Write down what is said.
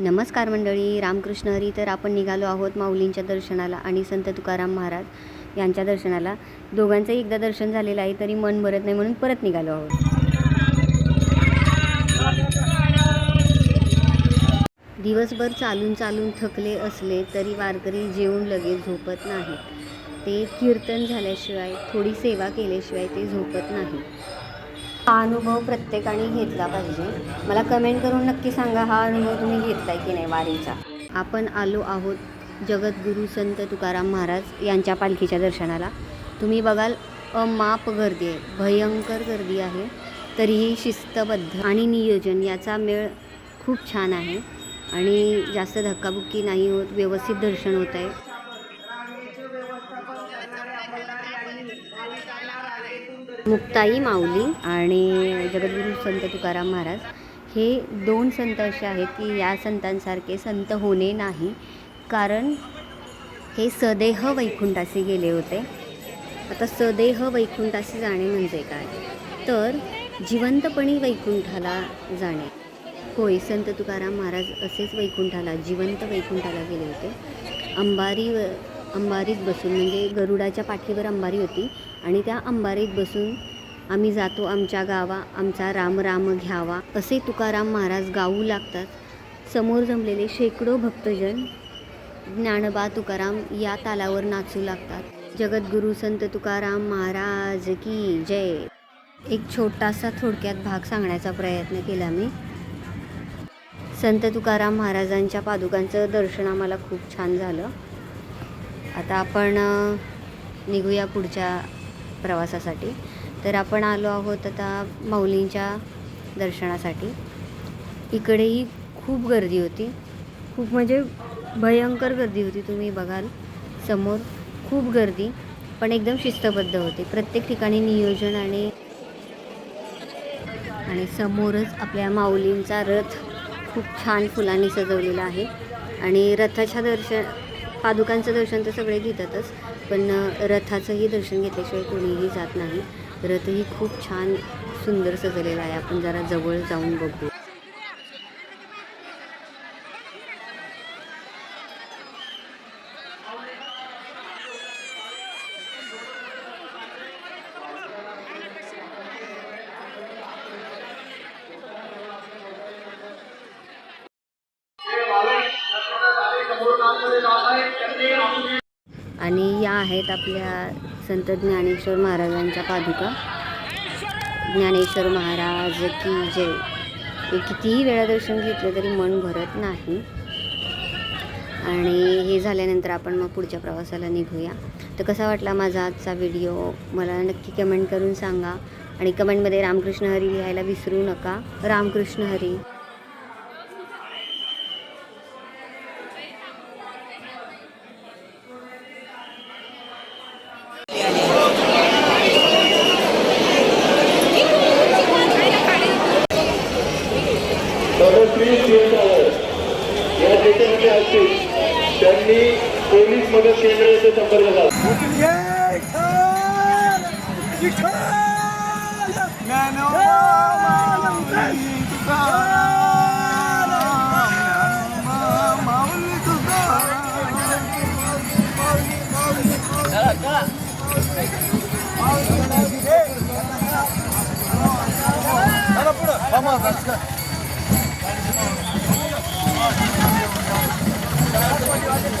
नमस्कार मंडळी रामकृष्ण हरी तर आपण निघालो आहोत माऊलींच्या दर्शनाला आणि संत तुकाराम महाराज यांच्या दर्शनाला. दोघांचंही एकदा दर्शन झालेलं आहे तरी मन भरत नाही म्हणून परत निघालो आहोत. दिवसभर चालून चालून थकले असले तरी वारकरी जेवून लगेच झोपत नाहीत. ते कीर्तन झाल्याशिवाय थोडी सेवा केल्याशिवाय ते झोपत नाही हा अनुभव प्रत्येकाने घेतला पाहिजे. मला कमेंट करून नक्की सांगा हा अनुभव तुम्ही घेतलाय की नाही वारीचा? आपण आलो आहोत जगद्गुरू संत तुकाराम महाराज यांच्या पालखीच्या दर्शनाला. तुम्ही बघाल अमाप गर्दी आहे भयंकर गर्दी आहे तरीही शिस्तबद्ध आणि नियोजन याचा मेळ खूप छान आहे. आणि जास्त धक्काबुक्की नाही होत व्यवस्थित दर्शन होत आहे मुक्ताई माऊली आणि जगद्गुरू संत तुकाराम महाराज हे दोन संत असे आहेत की या संतांसारखे संत होणे नाही. कारण हे सदेह वैकुंठाशी गेले होते. आता सदेह वैकुंठाशी जाणे म्हणजे काय? तर जिवंतपणी वैकुंठाला जाणे. होय संत तुकाराम महाराज असेच वैकुंठाला जिवंत वैकुंठाला गेले होते. अंबारी अंबारीत बसून म्हणजे गरुडाच्या पाठीवर अंबारी होती. आणि त्या अंबारीत बसून आम्ही जातो आमच्या गावा आमचा राम राम घ्यावा असे तुकाराम महाराज गाऊ लागतात. समोर जमलेले शेकडो भक्तजन ज्ञानबा तुकाराम या तालावर नाचू लागतात. जगद्गुरू संत तुकाराम महाराज की जय. एक छोटासा थोडक्यात भाग सांगण्याचा प्रयत्न केला मी. संत तुकाराम महाराजांच्या पादुकांचं दर्शन आम्हाला खूप छान झालं. आता आपण निघूया पुढच्या प्रवासासाठी. तर आपण आलो आहोत आता माऊलींच्या दर्शनासाठी. इकडेही खूप गर्दी होती. खूप म्हणजे भयंकर गर्दी होती तुम्ही बघाल समोर. खूप गर्दी पण एकदम शिस्तबद्ध होती. प्रत्येक ठिकाणी नियोजन आणि आणि समोरच आपल्या माऊलींचा रथ खूप छान फुलांनी सजवलेला आहे. आणि रथाच्या दर्शन पादुकांचं दर्शन तर सगळे घेतातच पण रथाचंही दर्शन घेतल्याशिवाय कोणीही जात नाही. रथही खूप छान सुंदर सजवलेला आहे. आपण जरा जवळ जाऊन बघू आणि या आहेत आपल्या संत ज्ञानेश्वर महाराजांच्या पादुका. ज्ञानेश्वर महाराज की जय कितीही वेळा दर्शन घेतलं तरी मन भरत नाही. आणि हे झाल्यानंतर आपण मग पुढच्या प्रवासाला निघूया. तर कसा वाटला माझा आजचा व्हिडिओ? मला नक्की कमेंट करून सांगा. आणि कमेंटमध्ये रामकृष्ण हरी लिहायला विसरू नका. रामकृष्ण हरी. सर्वश्री शिवसागर या देशामध्ये असतील त्यांनी पोलीस मदत केंद्राचा संपर्क साधला. पुढं you.